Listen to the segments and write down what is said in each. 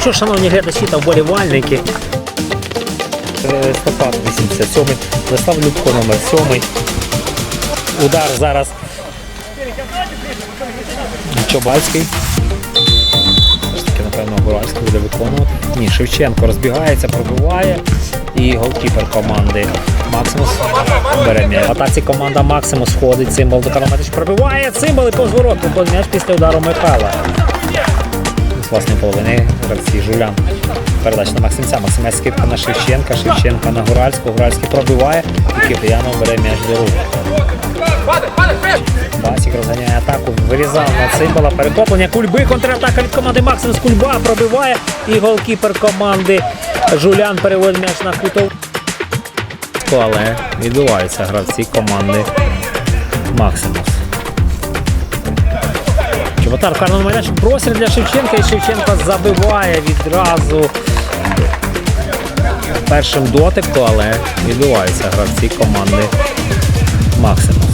що, шановні глядачі та вболівальники? Листопад 87 Вислав Любко номер 7 Удар зараз. Чобальський. Все ж таки, напевно, Гуральський буде виконувати. Ні, Шевченко розбігається, пробиває. І голкіпер команди Максимус бере м'яч. В атаці команда Максимус ходить, цимбал до Караматич пробиває, цимбал і повзворот. Футбольний м'яч після удару Михайла. З власної половини гравці Жулян. Передача на Максимця. Максимець скидка на Шевченка, Шевченка на Гуральську. Гуральський пробиває і Киприянов бере м'яч до рук. Басік розганяє атаку, вирізав на цимбала, перехоплення, кульби, контратака від команди Максимус Кульба пробиває і голкіпер команди Жулян переводить м'яч на кутову. Але відбуваються гравці команди Максимус. Чоботар в карному майданчик просить для Шевченка. І Шевченко забиває відразу. Першим дотиком, але відбуваються гравці команди. Максимус.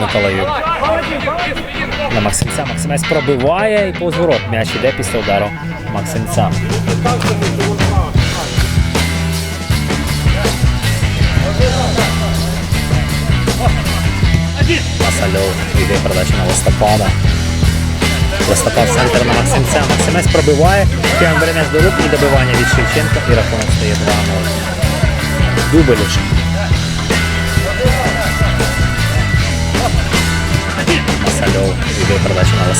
Миколаїв. На Максимця. Максимець пробиває і позворот. М'яч іде після удару Максимця. Масальов йде передача на листопада. Листопад центр на Максимця. Максимець пробиває. Кіан бере м'яч до рук і добивання від Шевченка. І рахунок стає 2-0. Дубеліч. Йде передача на.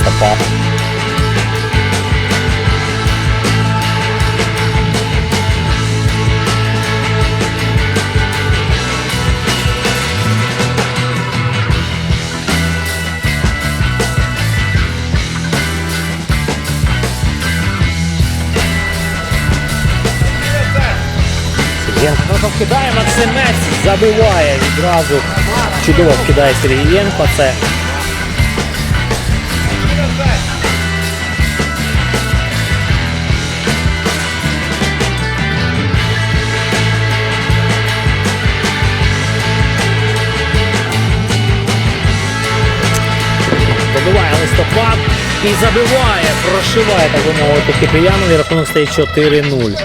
Сергієнко ну, вкидає Максимець, забиває відразу. Чудово вкидає Сергієнко. Це Добиває листопад і забиває, прошиває, так би мовити, Кипріянові. Рахунок стає 4-0.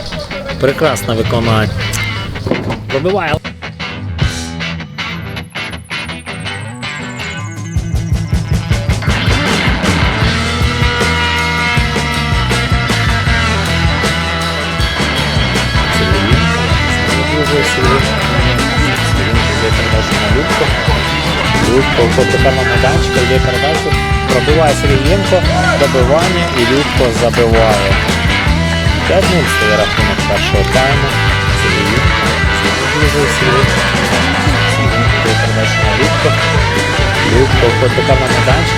Виконає. Пробиває. Любко. Любко тепер на майданчика, йде передачу. Пробиває Сергієнко, добивання і Любко забиває. 5-0 стає рахунок першого тайму. Сергієнко. Знову Сергієнко. Сергієнко йде передачу на Любко. Любко тепер на.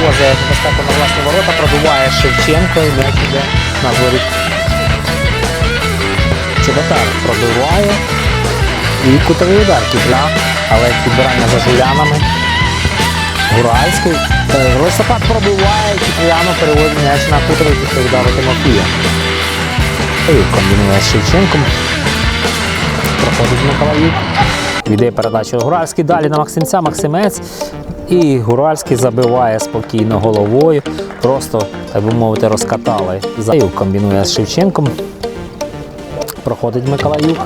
Привозить небезпеку на власні ворота, пробиває Шевченко і м'яч іде на дворі. Чеботар пробиває. І кутовий удар Кіпля, але підбирання за жулянами. Гуральський. Е, Листопад пробиває, Кіпляно переводить м'яч на кутовий після удару Тимофія. І комбінує з Шевченком. Проходить Миколаїв. Віддає передача Гуральський. Далі на Максимця. Максимець. І Гуральський забиває спокійно головою. Просто, так би мовити, розкатали. Заю комбінує з Шевченком. Проходить Миколаюк.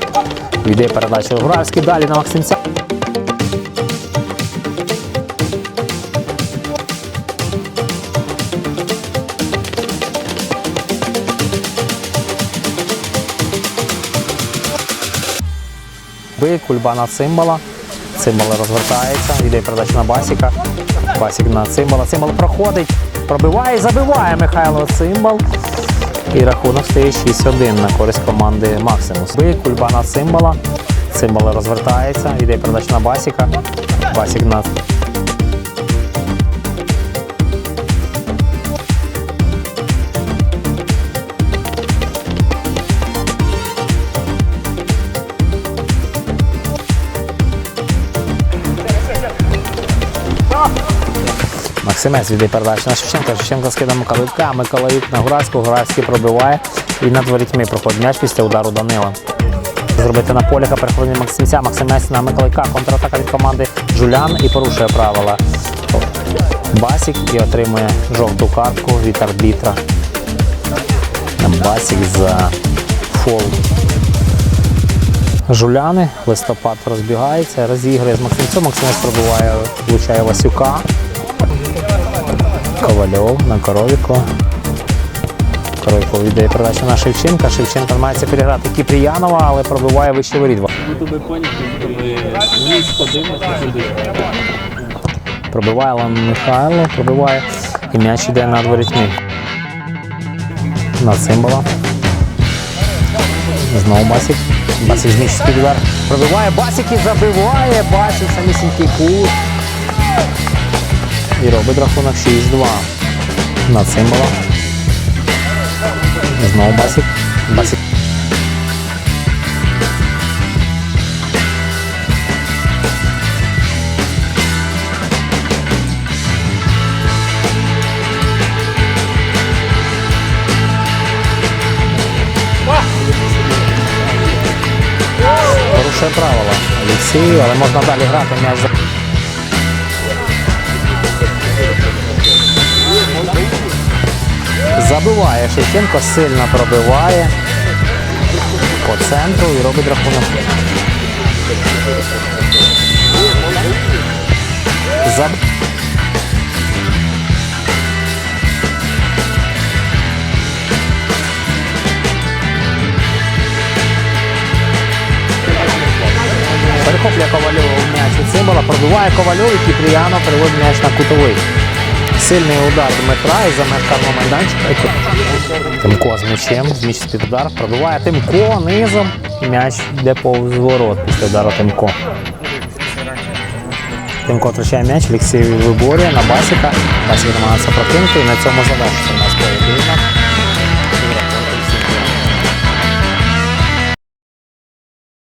Іде передача Гуральський. Далі на Максимця. Би, кульба на цимбала. Цимбал розвертається, йде передача на Басіка. Басік на цимбала. Цимбал проходить, пробиває і забиває Михайло Цимбал. І рахунок стає 6-1 на користь команди Максимус. Ви кульбана цимбала. символ розвертається, йде передача на Басіка. Басік на Максимець віддає передачу на Шевченка. Шевченко скидає Миколаюка. Миколаюк на Гуравську. Гуравський пробиває і над ворітьми проходить м'яч після удару Данила. Зробити на поліка перехоплення Максимця. Максимець на Миколайка. Контратака від команди Жулян і порушує правила. Басік і отримує жовту картку від арбітра. Басік за фол. Жуляни, листопад розбігається, розігрує з Максимцем. Максимець пробиває, влучає Васюка. Ковальов на Коровіку. Коровіко віддає передачу на Шевченка. Шевченко намагається переграти Кіпріянова, але пробиває вище воріт. Пробиває Лан Михайло, пробиває. І м'яч йде над ворітьми. На цимбала. Знову Басік. Басік під удар. Пробиває Басік і забиває. Басік самісінький кут. І робить рахунок 6-2. На цимбала. Знову Басік. Басік. Порушує правила Олексій, але можна далі грати м'яч. Забиває Шевченко, сильно пробиває по центру і робить рахунок. Заб... Перехоплює Ковальов м'яч від Цимбала, пробиває Ковальов і Кіпріяно переводить м'яч на кутовий. Сильний удар Дмитра і за майданчика. Тимко з м'ячем, зміщить під удар, пробиває Тимко низом. М'яч йде повз ворот після удару Тимко. Тимко втрачає м'яч, Олексій виборює на Басіка. Басік намагається прокинути і на цьому завершиться у нас поєдинок.